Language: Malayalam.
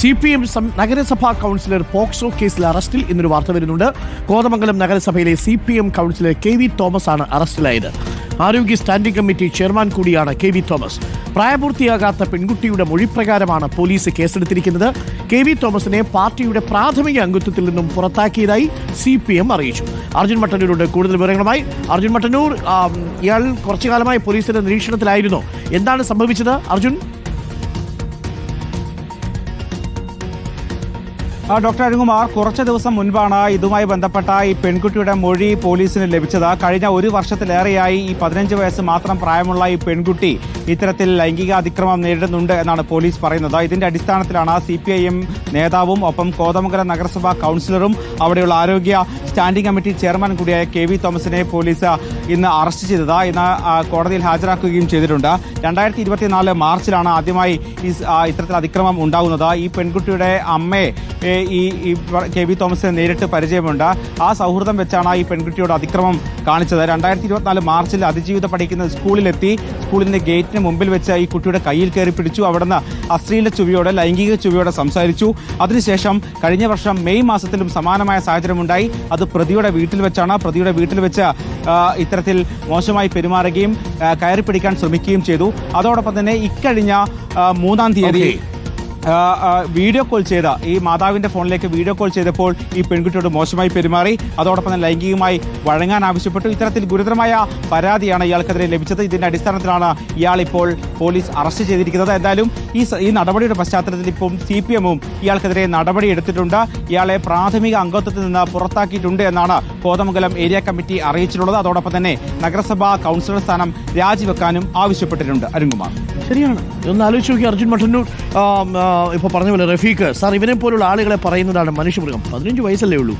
സി പി എം നഗരസഭാ കൗൺസിലർ പോക്സോ കേസിൽ അറസ്റ്റിൽ ഇന്നൊരു വാർത്ത വരുന്നുണ്ട്. കോതമംഗലം നഗരസഭയിലെ C P M councillor K V Thomas ആണ് അറസ്റ്റിലായത്. ആരോഗ്യ സ്റ്റാൻഡിംഗ് കമ്മിറ്റി ചെയർമാൻ കൂടിയാണ് കെ വി തോമസ്. പ്രായപൂർത്തിയാകാത്ത പെൺകുട്ടിയുടെ മൊഴിപ്രകാരമാണ് പോലീസ് കേസെടുത്തിരിക്കുന്നത്. കെ വി തോമസിനെ പാർട്ടിയുടെ പ്രാഥമിക അംഗത്വത്തിൽ നിന്നും പുറത്താക്കിയതായി സി പി എം അറിയിച്ചു. അർജുൻ മട്ടന്നൂരുണ്ട് കൂടുതൽ വിവരങ്ങളുമായി. അർജുൻ മട്ടന്നൂർ ഇയാൾ കുറച്ചു കാലമായി പോലീസിന്റെ നിരീക്ഷണത്തിലായിരുന്നു. എന്താണ് സംഭവിച്ചത്? അർജുൻ? ഡോക്ടർ അരുൺകുമാർ കുറച്ച് ദിവസം മുൻപാണ് ഇതുമായി ബന്ധപ്പെട്ട ഈ പെൺകുട്ടിയുടെ മൊഴി പോലീസിന് ലഭിച്ചത്. കഴിഞ്ഞ ഒരു വർഷത്തിലേറെയായി ഈ പതിനഞ്ച് വയസ്സ് മാത്രം പ്രായമുള്ള ഈ പെൺകുട്ടി ഇത്തരത്തിൽ ലൈംഗിക അതിക്രമം നേരിടുന്നുണ്ട് എന്നാണ് പോലീസ് പറയുന്നത്. ഇതിന്റെ അടിസ്ഥാനത്തിലാണ് സി നേതാവും ഒപ്പം കോതമംഗലം നഗരസഭാ കൗൺസിലറും അവിടെയുള്ള ആരോഗ്യ സ്റ്റാൻഡിംഗ് കമ്മിറ്റി ചെയർമാൻ കൂടിയായ കെ വി തോമസിനെ പോലീസ് ഇന്ന് അറസ്റ്റ് ചെയ്തത്. ഇന്ന് കോടതിയിൽ ഹാജരാക്കുകയും ചെയ്തിട്ടുണ്ട്. രണ്ടായിരത്തി ഇരുപത്തിനാല് മാർച്ചിലാണ് ആദ്യമായി ഈ ഇത്തരത്തിൽ അതിക്രമം ഉണ്ടാകുന്നത്. ഈ പെൺകുട്ടിയുടെ അമ്മയെ ഈ കെ വി തോമസിനെ നേരിട്ട് പരിചയമുണ്ട്. ആ സൗഹൃദം വെച്ചാണ് ഈ പെൺകുട്ടിയോട് അതിക്രമം കാണിച്ചത്. രണ്ടായിരത്തി ഇരുപത്തിനാല് മാർച്ചിൽ അതിജീവിത പഠിക്കുന്ന സ്കൂളിലെത്തി. സ്കൂളിന്റെ ഗേറ്റിന് മുമ്പിൽ വെച്ച് ഈ കുട്ടിയുടെ കയ്യിൽ കയറി പിടിച്ചു. അവിടുന്ന് അശ്ലീല ചുവയോടെ ലൈംഗിക ചുവയോടെ സംസാരിച്ചു. അതിനുശേഷം കഴിഞ്ഞ വർഷം മെയ് മാസത്തിലും സമാനമായ സാഹചര്യമുണ്ടായി. അത് പ്രതിയുടെ വീട്ടിൽ വെച്ചാണ്. പ്രതിയുടെ വീട്ടിൽ വെച്ച് ഇത്തരത്തിൽ മോശമായി പെരുമാറുകയും കയറി പിടിക്കാൻ ശ്രമിക്കുകയും ചെയ്തു. അതോടൊപ്പം തന്നെ ഇക്കഴിഞ്ഞ മൂന്നാം തീയതി വീഡിയോ കോൾ ചെയ്ത ഈ മാതാവിന്റെ ഫോണിലേക്ക് വീഡിയോ കോൾ ചെയ്തപ്പോൾ ഈ പെൺകുട്ടിയോട് മോശമായി പെരുമാറി. അതോടൊപ്പം തന്നെ ലൈംഗികമായി വഴങ്ങാൻ ആവശ്യപ്പെട്ടു. ഇത്തരത്തിൽ ഗുരുതരമായ പരാതിയാണ് ഇയാൾക്കെതിരെ ലഭിച്ചത്. ഇതിന്റെ അടിസ്ഥാനത്തിലാണ് ഇയാൾ ഇപ്പോൾ പോലീസ് അറസ്റ്റ് ചെയ്തിരിക്കുന്നത്. എന്തായാലും ഈ ഈ നടപടിയുടെ പശ്ചാത്തലത്തിൽ ഇപ്പം സി പി എമ്മും ഇയാൾക്കെതിരെ നടപടി എടുത്തിട്ടുണ്ട്. ഇയാളെ പ്രാഥമിക അംഗത്വത്തിൽ നിന്ന് പുറത്താക്കിയിട്ടുണ്ട് എന്നാണ് കോതമംഗലം ഏരിയ കമ്മിറ്റി അറിയിച്ചിട്ടുള്ളത്. അതോടൊപ്പം തന്നെ നഗരസഭാ കൗൺസിലർ സ്ഥാനം രാജിവെക്കാനും ആവശ്യപ്പെട്ടിട്ടുണ്ട്. അരുൺകുമാർ. ശരിയാണ്. ഇതൊന്ന് ആലോചിച്ച് നോക്കി അർജുൻ മട്ടന്നൂർ ഇപ്പോൾ പറഞ്ഞ പോലെ റഫീഖ് സാർ ഇവനെ പോലുള്ള ആളുകളെ പറയുന്നതാണ് മനുഷ്യമൃഗം പതിനഞ്ച് വയസ്സല്ലേ ഉള്ളൂ.